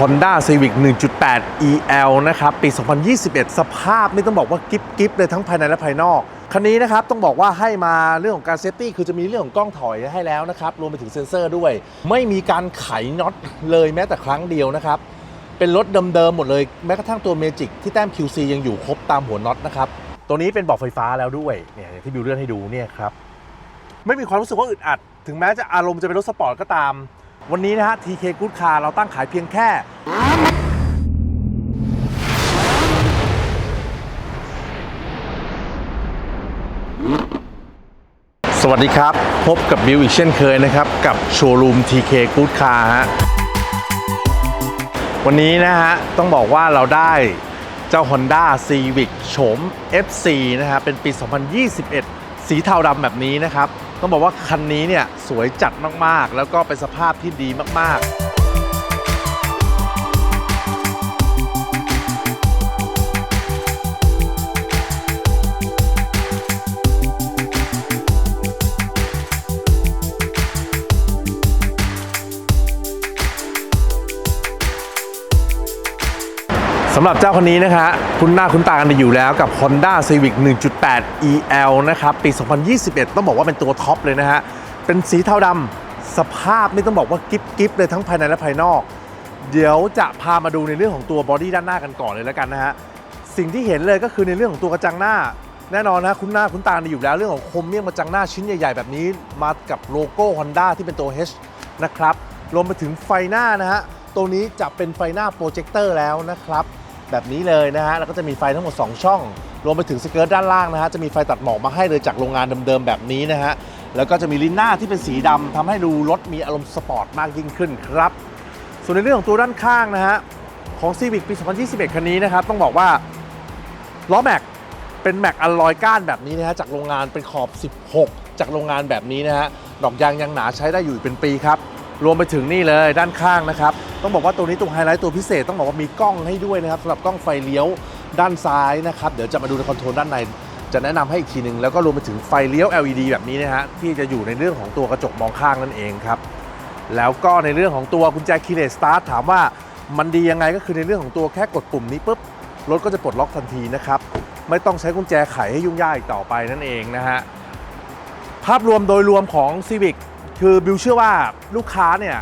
Honda Civic 1.8 EL นะครับ ปี 2021 สภาพนี่ต้องบอกว่ากิฟกิฟเลยทั้งภายในและภายนอก คันนี้นะครับ ต้องบอกว่าให้มาเรื่องของการเซฟตี้คือจะมีเรื่องของกล้องถอยให้แล้วนะครับ รวมไปถึงเซ็นเซอร์ด้วย ไม่มีการไขน็อตเลยแม้แต่ครั้งเดียวนะครับ เป็นรถเดิมๆหมดเลย แม้กระทั่งตัวเมจิกที่แต้ม QC ยังอยู่ครบตามหัวน็อตนะครับ ตัวนี้เป็นบอกไฟฟ้าแล้วด้วยเนี่ยที่บิวเลื่อนให้ดูเนี่ยครับไม่มีความรู้สึกว่าอึดอัด ถึงแม้จะอารมณ์จะเป็นรถสปอร์ตก็ตาม วันนี้นะฮะ TK Good Car เราตั้งขายเพียงแค่ สวัสดีครับ พบกับบิวอีกเช่นเคยนะครับ กับโชว์รูม TK Good Car ฮะวันนี้นะฮะ ต้องบอกว่าเราได้เจ้า Honda Civic โฉม FC นะฮะเป็นปี 2021 สีเทาดำแบบนี้นะครับ ต้องบอกว่าคันนี้เนี่ยสวยจัดมากๆ แล้วก็เป็นสภาพที่ดีมากๆ สำหรับเจ้าคนนี้นะฮะคุณหน้าคุณตากันอยู่แล้วกับ Honda Civic 1.8 EL นะครับ ปี 2021 ต้องบอกว่าเป็นตัวท็อปเลยนะฮะ เป็นสีเทาดำสภาพนี่ต้องบอกว่ากิฟกิฟเลยทั้งภายในและภายนอก เดี๋ยวจะพามาดูในเรื่องของตัวบอดี้ด้านหน้ากันก่อนเลยแล้วกันนะฮะ สิ่งที่เห็นเลยก็คือในเรื่องของตัวกระจังหน้า แน่นอนนะคุณหน้าคุณตาอยู่แล้วเรื่องของคมเมี่ยงกระจังหน้าชิ้นใหญ่ ๆ แบบนี้มากับโลโก้ Honda ที่เป็นตัว H นะครับรวมไปถึงไฟหน้านะฮะตัวนี้จะเป็นไฟหน้าโปรเจคเตอร์แล้วนะครับ แบบนี้เลยนะฮะ แล้วก็จะมีไฟทั้งหมด 2 ช่อง รวมไปถึงสเกิร์ตด้านล่างนะฮะ จะมีไฟตัดหมอกมาให้เลยจากโรงงานเดิมๆแบบนี้นะฮะ แล้วก็จะมีลิ้นหน้าที่เป็นสีดำทำให้ดูรถมีอารมณ์สปอร์ตมากยิ่งขึ้นครับ ส่วนในเรื่องของตัวด้านข้างนะฮะ ของ Civic ปี 2021 คันนี้นะครับ ต้องบอกว่าล้อแม็กเป็นแม็กอลลอยก้านแบบนี้นะฮะ จากโรงงานเป็นขอบ 16 จากโรงงานแบบนี้นะฮะ ดอกยางยังหนาใช้ได้อยู่เป็นปีครับ รวมไปถึงนี่เลยด้านข้างนะครับ ต้องบอกว่าตัวนี้ตัวไฮไลท์ตัวพิเศษต้องบอกว่ามีกล้องให้ด้วยนะครับสำหรับกล้องไฟเลี้ยวด้านซ้ายนะครับ เดี๋ยวจะมาดูในคอนโทรลด้านใน จะแนะนำให้อีกทีหนึ่งแล้วก็รวมไปถึงไฟเลี้ยว LED แบบนี้นะฮะที่จะอยู่ในเรื่องของตัวกระจกมองข้างนั่นเองครับแล้วก็ในเรื่องของตัวกุญแจคีย์เลสสตาร์ทถามว่ามันดียังไงก็คือในเรื่องของตัวแค่กดปุ่มนี้ปุ๊บรถก็จะปลดล็อกทันทีนะครับไม่ต้องใช้กุญแจไขให้ยุ่งยากอีกต่อไปนั่นเองนะฮะภาพรวมโดยรวมของ Civic คือบิวเชื่อว่าลูกค้าเนี่ย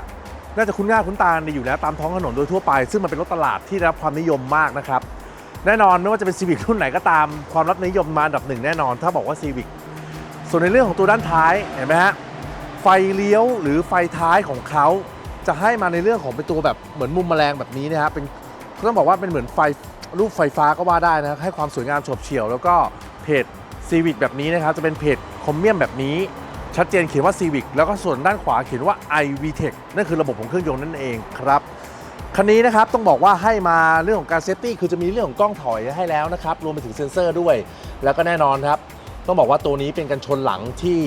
น่าจะคุ้นหน้าคุ้นตากันดีอยู่แล้วตามท้องถนนโดยทั่วไป ซึ่งมันเป็นรถตลาดที่ได้รับความนิยมมากนะครับแน่นอนไม่ว่าจะเป็น Civic รุ่นไหนก็ตามความรับนิยมมาอันดับหนึ่งแน่นอน ถ้าบอกว่า Civic ส่วนในเรื่องของตัวด้านท้ายเห็นไหมฮะไฟเลี้ยวหรือไฟท้ายของเขาจะให้มาในเรื่องของเป็นตัวแบบเหมือนมุมแมลงแบบนี้นะฮะเป็นต้องบอกว่าเป็นเหมือนไฟรูปไฟฟ้าก็ว่าได้นะให้ความสวยงามโฉบเฉี่ยว แล้วก็เพจ Civic แบบนี้นะครับจะเป็นเพจคอมเมียมแบบนี้ ชัดเจนเขียนว่า Civic แล้วก็ส่วนด้านขวาเขียนว่า iVTEC นั่นคือระบบของเครื่องยนต์นั่นเองครับคันนี้นะครับต้องบอกว่าให้มาเรื่องของการเซฟตี้คือจะมีเรื่องของกล้องถอยให้แล้วนะครับรวมไปถึงเซ็นเซอร์ด้วย แล้วก็แน่นอนครับ ต้องบอกว่าตัวนี้เป็นกันชนหลังที่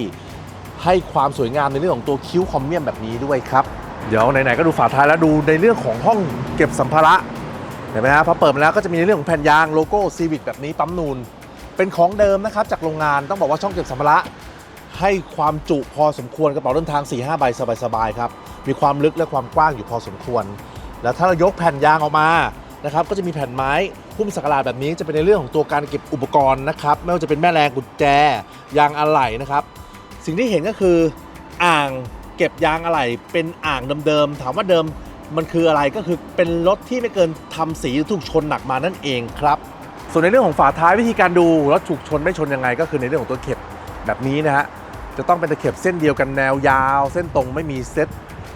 ให้ความสวยงามในเรื่องของตัวคิ้วคอมเมียมแบบนี้ด้วยครับ เดี๋ยวไหนๆก็ดูฝาท้ายแล้วดูในเรื่องของห้องเก็บสัมภาระเห็นไหมฮะพอเปิดมาแล้วก็จะมีในเรื่องของแผ่นยางโลโก้ซีวิกแบบนี้ปั๊มนูนเป็นของเดิมนะครับจากโรงงานต้องบอกว่าช่องเก็บสัมภาระ ให้ความจุพอสมควรกระเป๋าเดินทาง 4-5 ใบสบายๆครับ มีความลึกและความกว้างอยู่พอสมควร แล้วถ้าเรายกแผ่นยางออกมานะครับก็จะมีแผ่นไม้หุ้มสักหลาดแบบนี้จะเป็นในเรื่องของตัวการเก็บอุปกรณ์นะครับไม่ว่าจะเป็นแม่แรงกุญแจยางอะไหล่นะครับ สิ่งที่เห็นก็คืออ่างเก็บยางอะไหล่เป็นอ่างเดิมๆถามว่าเดิมมันคืออะไรก็คือเป็นรถที่ไม่เกินทำสีถูกชนหนักมานั่นเองครับส่วนในเรื่องของฝาท้ายวิธีการดูรถถูกชนไม่ชนยังไง ก็คือในเรื่องของตัวเข็บแบบนี้นะฮะ จะต้องเป็นตะเข็บเส้นเดียวกันแนวยาว เส้นตรงไม่มีเซต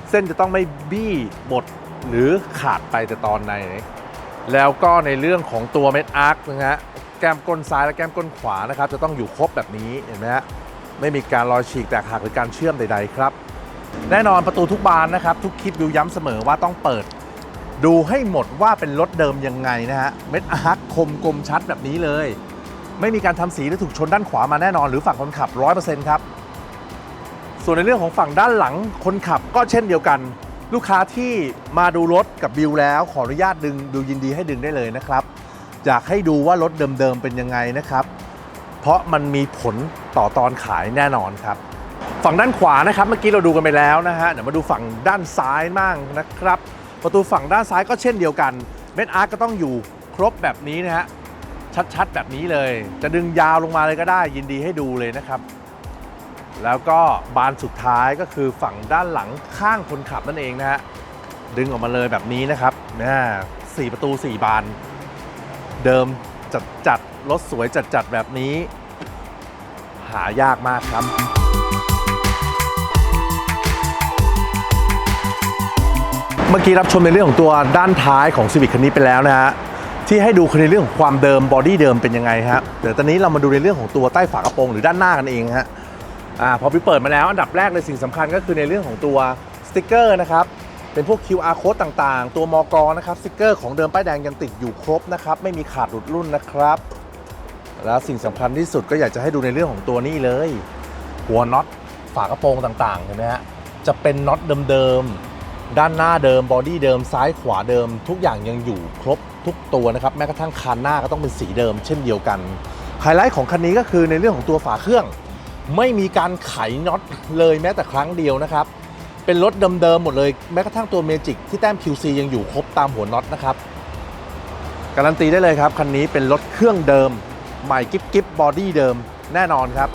เส้นจะต้องไม่บี้บดหรือขาดไปแต่ตอนใน แล้วก็ในเรื่องของตัวเม็ดอาร์คนะฮะแก้มก้นซ้ายและแก้มก้นขวานะครับ จะต้องอยู่ครบแบบนี้เห็นไหมฮะไม่มีการรอยฉีกแตกหักหรือการเชื่อมใด ๆ ครับ แน่นอนประตูทุกบานนะครับ ทุกคลิปวิวย้ำเสมอว่าต้องเปิด ดูให้หมดว่าเป็นรถเดิมยังไงนะฮะเม็ดอาร์คคมกลมชัดแบบนี้เลย ไม่มีการทำสีหรือถูกชนด้านขวามาแน่นอน หรือฝั่งคนขับ 100%ครับ ส่วนในเรื่องของฝั่งด้านหลังคนขับก็เช่นเดียวกัน ลูกค้าที่มาดูรถกับบิวแล้ว ขออนุญาตดึงบิวยินดีให้ดึงได้เลยนะครับอยากให้ดูว่ารถเดิมๆเป็นยังไงนะครับ เพราะมันมีผลต่อตอนขายแน่นอนครับ ฝั่งด้านขวานะครับ เมื่อกี้เราดูกันไปแล้วนะฮะเดี๋ยวมาดูฝั่งด้านซ้ายมั่งนะครับ ประตูฝั่งด้านซ้ายก็เช่นเดียวกันเม็ดอาร์ก็ต้องอยู่ครบแบบนี้นะฮะชัดๆแบบนี้เลย จะดึงยาวลงมาเลยก็ได้ยินดีให้ดูเลยนะครับ แล้วก็บานสุดท้ายก็คือฝั่งด้านหลังข้างคนขับนั่นเองนะฮะดึงออกมาเลยแบบนี้นะครับนะสี่ประตู 4 บาน เดิมจัดจัดรถสวยจัดจัดแบบนี้ หายากมากครับ เมื่อกี้รับชมในเรื่องของตัวด้านท้ายของ Civic คันนี้ไปแล้วนะฮะที่ให้ดูคือในเรื่องของความเดิมบอดี้เดิมเป็นยังไงฮะเดี๋ยวตอนนี้เรามาดูในเรื่องของตัวใต้ฝากระโปรงหรือด้านหน้ากันเองฮะ อ่าพอพี่เปิดมาแล้วอันดับแรกเลยสิ่งสำคัญก็คือในเรื่องของตัวสติกเกอร์นะครับเป็นพวก QR code ต่างๆ ตัวมอกนะครับสติกเกอร์ของเดิมป้ายแดงยังติดอยู่ครบนะครับไม่มีขาดหลุดรุ่นนะครับ แล้วสิ่งสำคัญที่สุดก็อยากจะให้ดูในเรื่องของตัวนี้เลย หัวน็อตฝากระโปรงต่างๆเห็นไหมฮะจะเป็นน็อตเดิมๆด้านหน้าเดิมบอดี้เดิมซ้ายขวาเดิม ทุกอย่างยังอยู่ครบทุกตัวนะครับแม้กระทั่งคานหน้าก็ต้องเป็นสีเดิม เช่นเดียวกันไฮไลท์ของคันนี้ก็คือในเรื่องของตัวฝาเครื่อง ไม่มีการไขน็อตเลยแม้แต่ครั้งเดียวนะครับ เป็นรถเดิมๆหมดเลยแม้กระทั่งตัวเมจิกที่แต้ม QC ยังอยู่ครบตามหัวน็อตนะครับ การันตีได้เลยครับคันนี้เป็นรถเครื่องเดิม ใหม่กิ๊บกิ๊บบอดี้เดิมแน่นอนครับ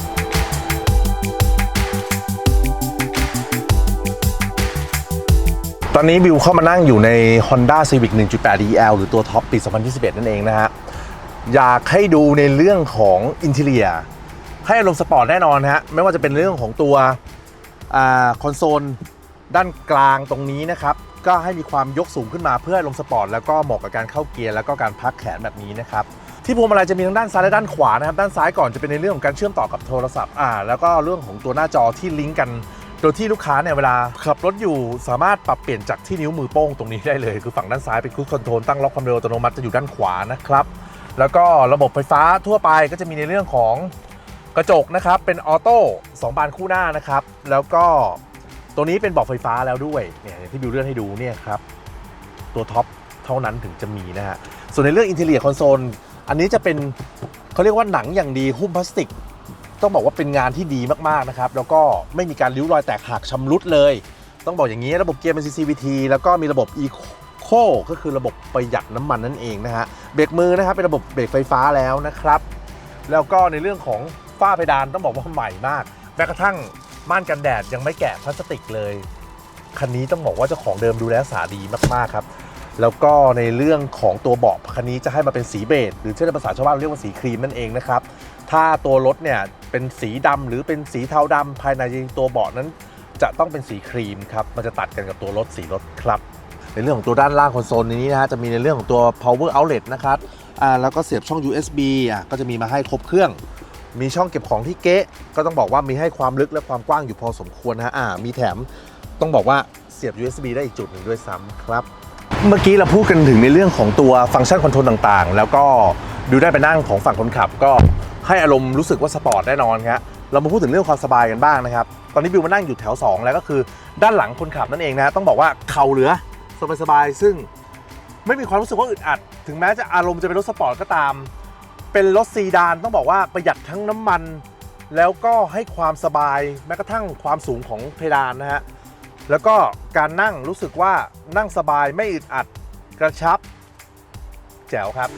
ตอนนี้บิวเข้ามานั่งอยู่ใน Honda Civic 1.8 DL หรือตัวท็อปปี 2021 นั่นเองนะฮะ อยากให้ดูในเรื่องของอินเท i รีย ให้อารมณ์สปอร์ตแน่นอนฮะไม่ว่าจะเป็นเรื่องของตัวคอนโซลด้านกลางตรงนี้นะครับก็ให้มีความยกสูงขึ้นมาเพื่อลมณ์สปอร์ตแล้วก็เหมาะกับการเข้าเกียร์แล้วก็การพักแขนแบบนี้นะครับที่พวงมาลัยจะมีทั้งด้านซ้ายและด้านขวานะครับด้านซ้ายก่อนจะเป็นในเรื่องของการเชื่อมต่อกับโทรศัพท์อ่าแล้วก็เรื่องของตัวหน้าจอที่ลิงก์กัน โดยที่ลูกค้าเนี่ยเวลาขับรถอยู่สามารถปรับเปลี่ยนจากที่นิ้วมือโป้งตรงนี้ได้เลย คือฝั่งด้านซ้ายเป็นครูคอนโทรลตั้งล็อกความเร็วอัตโนมัติจะอยู่ด้านขวานะครับแล้วก็ระบบไฟฟ้าทั่วไปก็จะมีในเรื่องของ กระจกนะครับเป็นออโต้สองบานคู่หน้านะครับ แล้วก็ตัวนี้เป็นบอกไฟฟ้าแล้วด้วยเนี่ยที่บิวเลื่อนให้ดูเนี่ยครับตัวท็อปเท่านั้นถึงจะมีนะฮะส่วนในเรื่องอินเท i รียคอนโซลอันนี้จะเป็นเขาเรียกว่าหนังอย่างดีหุ้มพลาสติก ต้องบอกว่าเป็นงานที่ดีมากๆนะครับ แล้วก็ไม่มีการริ้วรอยแตกหักชำรุดเลย ต้องบอกอย่างนี้ระบบเกียร์เป็น CCVT แล้วก็มีระบบ Eco ก็คือระบบประหยัดน้ำมันนั่นเองนะฮะเบรกมือนะครับเป็นระบบเบรกไฟฟ้าแล้วนะครับ แล้วก็ในเรื่องของ ฝ้าเพดานต้องบอกว่าใหม่มาก แม้กระทั่งม่านกันแดดยังไม่แกะพลาสติกเลย คันนี้ต้องบอกว่าเจ้าของเดิมดูแลรักษาดีมากๆครับ แล้วก็ในเรื่องของตัวเบาะคันนี้จะให้มาเป็นสีเบจหรือที่ในภาษาชาวบ้านเรียกว่าสีครีมนั่นเองนะครับ ถ้าตัวรถเนี่ยเป็นสีดำหรือเป็นสีเทาดำภายในตัวเบาะนั้น จะต้องเป็นสีครีมครับ มันจะตัดกันกับตัวรถสีรถครับ ในเรื่องของตัวด้านล่างคอนโซลนี้นะฮะจะมีในเรื่องของตัว power outlet นะครับอ่าแล้วก็เสียบช่อง USB อะก็จะมีมาให้ครบเครื่อง มีช่องเก็บของที่เก๊ะก็ต้องบอกว่ามีให้ความลึกและความกว้างอยู่พอสมควรนะฮะอ่ามีแถมต้องบอกว่าเสียบ USB ได้อีกจุดหนึ่งด้วยซ้ำครับ เมื่อกี้เราพูดกันถึงในเรื่องของตัวฟังก์ชันคอนโทรลต่างๆ แล้วก็ดูได้ไปนั่งของฝั่งคนขับ ก็ให้อารมณ์รู้สึกว่าสปอร์ตแน่นอนครับเรามาพูดถึงเรื่องความสบายกันบ้างนะครับ ตอนนี้บิวมานั่งอยู่แถว 2 แล้วก็คือด้านหลังคนขับนั่นเองนะ ต้องบอกว่าเข่าเหลือสบายๆซึ่งไม่มีความรู้สึกว่าอึดอัด ถึงแม้จะอารมณ์จะเป็นรถสปอร์ตก็ตาม เป็นรถซีดานต้องบอกว่าประหยัดทั้งน้ำมัน แล้วก็ให้ความสบายแม้กระทั่งความสูงของเพดานนะฮะแล้วก็การนั่งรู้สึกว่านั่งสบายไม่อึดอัดกระชับ แจ๋วครับ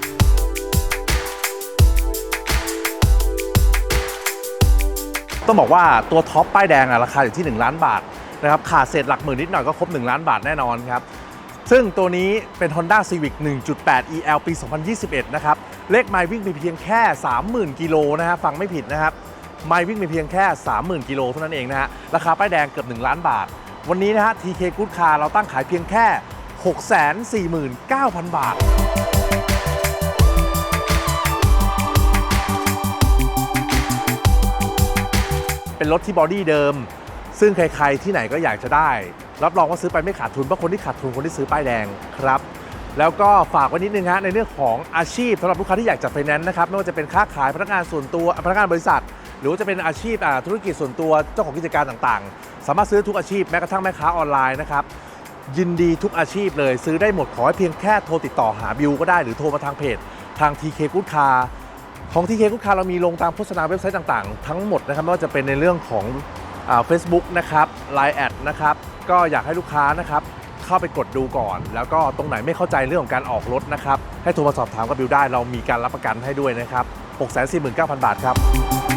ต้องบอกว่าตัวท็อปป้ายแดงอะราคาอยู่ที่ 1 ล้านบาทนะครับขาดเศษหลักหมื่นนิดหน่อยก็ครบ 1 ล้านบาทแน่นอนครับ ซึ่งตัวนี้เป็น Honda Civic 1.8 EL ปี 2021 นะครับ เลขไมล์วิ่งไปเพียงแค่ 30,000 กิโลนะฮะฟังไม่ผิดนะครับไมล์วิ่งไปเพียงแค่ 30,000 กิโลเท่านั้นเองนะฮะราคาป้ายแดงเกือบ 1 ล้านบาท วันนี้นะฮะ TK Good Car เราตั้งขายเพียงแค่ 649,000 บาทเป็นรถที่บอดี้เดิม ซึ่งใครๆที่ไหนก็อยากจะได้ รับรองว่าซื้อไปไม่ขาดทุนเพราะคนที่ขาดทุนคนที่ซื้อป้ายแดงครับ แล้วก็ฝากไว้นิดนึงฮะในเรื่องของอาชีพสำหรับลูกค้าที่อยากจัดไฟแนนซ์นะครับไม่ว่าจะเป็นค้าขายพนักงานส่วนตัวพนักงานบริษัท หรือว่าจะเป็นอาชีพธุรกิจส่วนตัวเจ้าของกิจการต่างๆ สามารถซื้อทุกอาชีพแม้กระทั่งแม่ค้าออนไลน์นะครับยินดีทุกอาชีพเลยซื้อได้หมดขอให้เพียงแค่โทรติดต่อหาบิวก็ได้หรือโทรมาทางเพจทาง TK Good Car ของ TK Good Car เรามีลงตามโฆษณาเว็บไซต์ต่างๆ ทั้งหมดนะครับไม่ว่าจะเป็นในเรื่องของเฟซบุ๊กนะครับ Line แอดนะครับก็อยากให้ลูกค้านะครับ เข้าไปกดดูก่อน แล้วก็ตรงไหนไม่เข้าใจเรื่องของการออกรถนะครับให้โทรมาสอบถามกับบิวได้เรามีการรับประกันให้ด้วยนะครับ649,000 บาทครับ